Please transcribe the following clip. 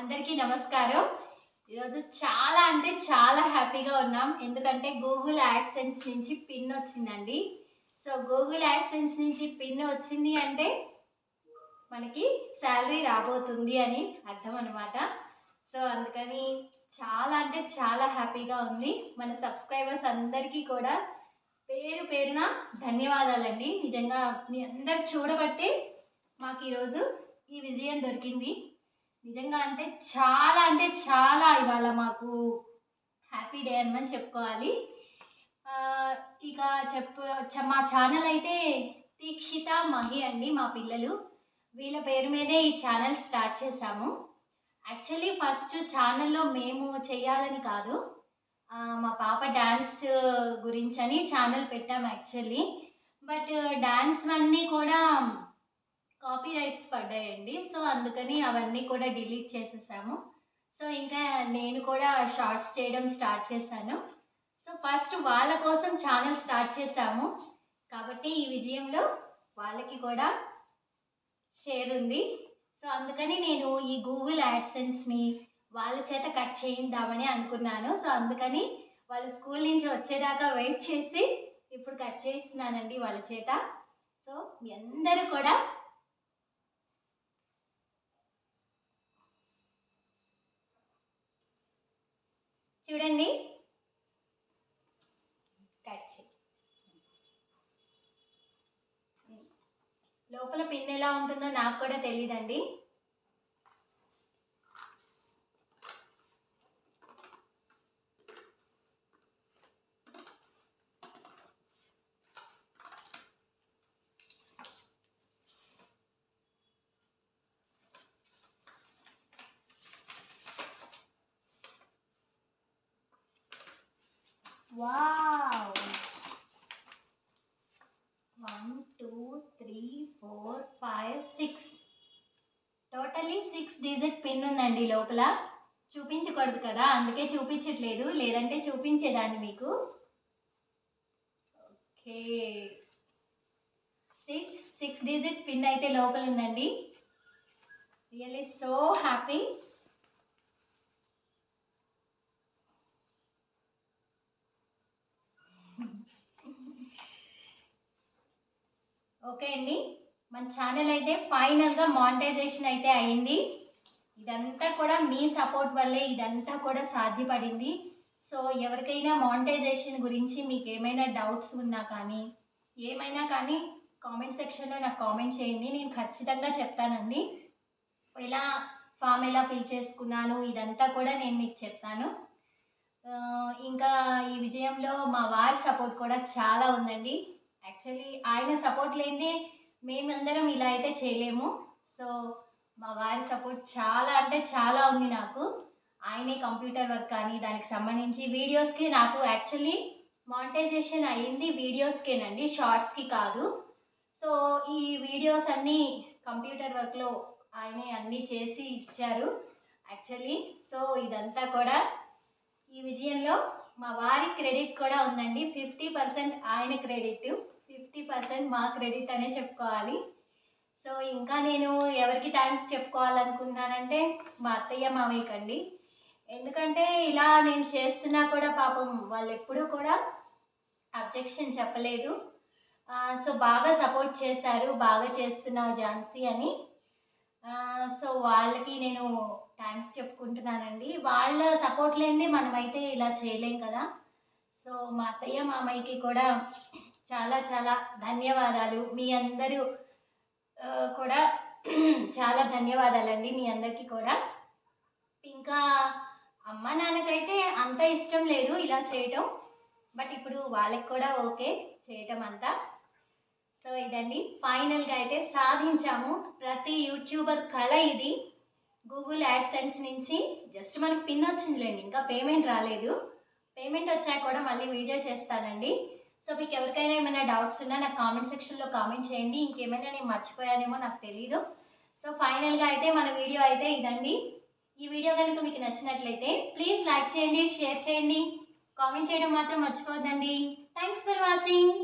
అందరికీ నమస్కారం. ఈరోజు చాలా అంటే చాలా హ్యాపీగా ఉన్నాం. ఎందుకంటే గూగుల్ యాడ్సెన్స్ నుంచి పిన్ వచ్చిందండి. సో గూగుల్ యాడ్సెన్స్ నుంచి పిన్ వచ్చింది అంటే మనకి శాలరీ రాబోతుంది అని అర్థం అనమాట సో అందుకని చాలా అంటే చాలా హ్యాపీగా ఉంది. మన సబ్స్క్రైబర్స్ అందరికీ కూడా పేరు పేరున ధన్యవాదాలండి. నిజంగా మీ అందరు చూడబట్టి మాకు ఈరోజు ఈ విజయం దొరికింది. నిజంగా అంటే చాలా అంటే చాలా ఇవాళ మాకు హ్యాపీ డే అని చెప్పుకోవాలి. ఇక చెప్పు మా ఛానల్ అయితే దీక్షిత మహి అండి మా పిల్లలు. వీళ్ళ పేరు మీదే ఈ ఛానల్ స్టార్ట్ చేశాము. యాక్చువల్లీ ఫస్ట్ ఛానల్లో మేము చేయాలని కాదు. మా పాప డ్యాన్స్ గురించి అని ఛానల్ పెట్టాము యాక్చువల్లీ బట్ డ్యాన్స్ అన్నీ కూడా కాపీ రైట్స్ పడ్డాయండి. సో అందుకని అవన్నీ కూడా డిలీట్ చేసేసాము. సో ఇంకా నేను కూడా షార్ట్స్ చేయడం స్టార్ట్ చేశాను. సో ఫస్ట్ వాళ్ళ కోసం ఛానల్ స్టార్ట్ చేశాము. కాబట్టి ఈ విజయంలో వాళ్ళకి కూడా షేర్ ఉంది. సో అందుకని నేను ఈ గూగుల్ యాడ్సెన్స్ని వాళ్ళ చేత కట్ చేయిద్దామని అనుకున్నాను. సో అందుకని వాళ్ళ స్కూల్ నుంచి వచ్చేదాకా వెయిట్ చేసి ఇప్పుడు కట్ చేస్తున్నానండి వాళ్ళ చేత. సో మీ అందరూ కూడా చూడండి. కట్ చేయి. లోపల పిన్ ఎలా ఉంటుందో నాకు కూడా తెలియదండి wow one two three four five six totally six digit PIN ఉందండి లోపల. చూపించకూడదు కదా అందుకే చూపించట్లేదు. లేదంటే చూపించేదాన్ని మీకు. Okay. Six six digit PIN అయితే లోపల ఉందండి. రియల్లీ సో హ్యాపీ ఓకే అండి. మన ఛానల్ అయితే ఫైనల్గా మానిటైజేషన్ అయితే అయింది. ఇదంతా కూడా మీ సపోర్ట్ వల్లే ఇదంతా కూడా సాధ్యపడింది. సో ఎవరికైనా మానిటైజేషన్ గురించి మీకు ఏమైనా డౌట్స్ ఉన్నా కానీ ఏమైనా కానీ కామెంట్ సెక్షన్లో నాకు కామెంట్ చేయండి. నేను ఖచ్చితంగా చెప్తానండి. ఎలా ఫామ్ ఎలా ఫిల్ చేసుకున్నాను ఇదంతా కూడా నేను మీకు చెప్తాను. ఇంకా ఈ విజయంలో మా వారి సపోర్ట్ కూడా చాలా ఉందండి. యాక్చువల్లీ ఆయన సపోర్ట్ లేనిదే మేమందరం ఇలా అయితే చేయలేము. సో మా వారి సపోర్ట్ చాలా అంటే చాలా ఉంది నాకు. ఆయనే కంప్యూటర్ వర్క్ కానీ దానికి సంబంధించి వీడియోస్కి నాకు యాక్చువల్లీ మానిటైజేషన్ అయ్యింది వీడియోస్కేనండి షార్ట్స్కి కాదు. సో ఈ వీడియోస్ అన్నీ కంప్యూటర్ వర్క్లో ఆయనే అన్నీ చేసి ఇచ్చారు. యాక్చువల్లీ సో ఇదంతా కూడా ఈ విజయంలో మా వారి క్రెడిట్ కూడా ఉందండి. ఫిఫ్టీ పర్సెంట్ ఆయన క్రెడిట్ ఫిఫ్టీ పర్సెంట్ మా క్రెడిట్ అనే చెప్పుకోవాలి. సో ఇంకా నేను ఎవరికి థ్యాంక్స్ చెప్పుకోవాలనుకున్నానంటే మా అత్తయ్య మామయ్యకండి. ఎందుకంటే ఇలా నేను చేస్తున్నా కూడా పాపం వాళ్ళు ఎప్పుడూ కూడా అబ్జెక్షన్ చెప్పలేదు. సో బాగా సపోర్ట్ చేశారు బాగా చేస్తున్నావు ఝాన్సీ అని. సో వాళ్ళకి నేను థ్యాంక్స్ చెప్పుకుంటున్నానండి. వాళ్ళ సపోర్ట్ లేనిదే మనమైతే ఇలా చేయలేం కదా. సో మా అత్తయ్య మామయ్యకి కూడా చాలా చాలా ధన్యవాదాలు. మీ అందరూ కూడా చాలా ధన్యవాదాలండి మీ అందరికీ కూడా. ఇంకా అమ్మ నాన్నకైతే అంత ఇష్టం లేదు ఇలా చేయటం. బట్ ఇప్పుడు వాళ్ళకి కూడా ఓకే చేయటం అంతా. సో ఇదండి. ఫైనల్గా అయితే సాధించాము. ప్రతి యూట్యూబర్ కళ ఇది. గూగుల్ యాడ్సెన్స్ నుంచి జస్ట్ మనకి పిన్ వచ్చిందిలేండి. ఇంకా పేమెంట్ రాలేదు. పేమెంట్ వచ్చాక కూడా మళ్ళీ వీడియో చేస్తానండి. సో మీకు ఎవరికైనా ఏమైనా డౌట్స్ ఉన్నా నాకు కామెంట్ సెక్షన్లో కామెంట్ చేయండి. ఇంకేమైనా నేను మర్చిపోయానేమో నాకు తెలియదు సో ఫైనల్గా అయితే మన వీడియో అయితే ఇదండి. ఈ వీడియో కనుక మీకు నచ్చినట్లయితే ప్లీజ్ లైక్ చేయండి షేర్ చేయండి. కామెంట్ చేయడం మాత్రం మర్చిపోవద్దండి. Thanks for watching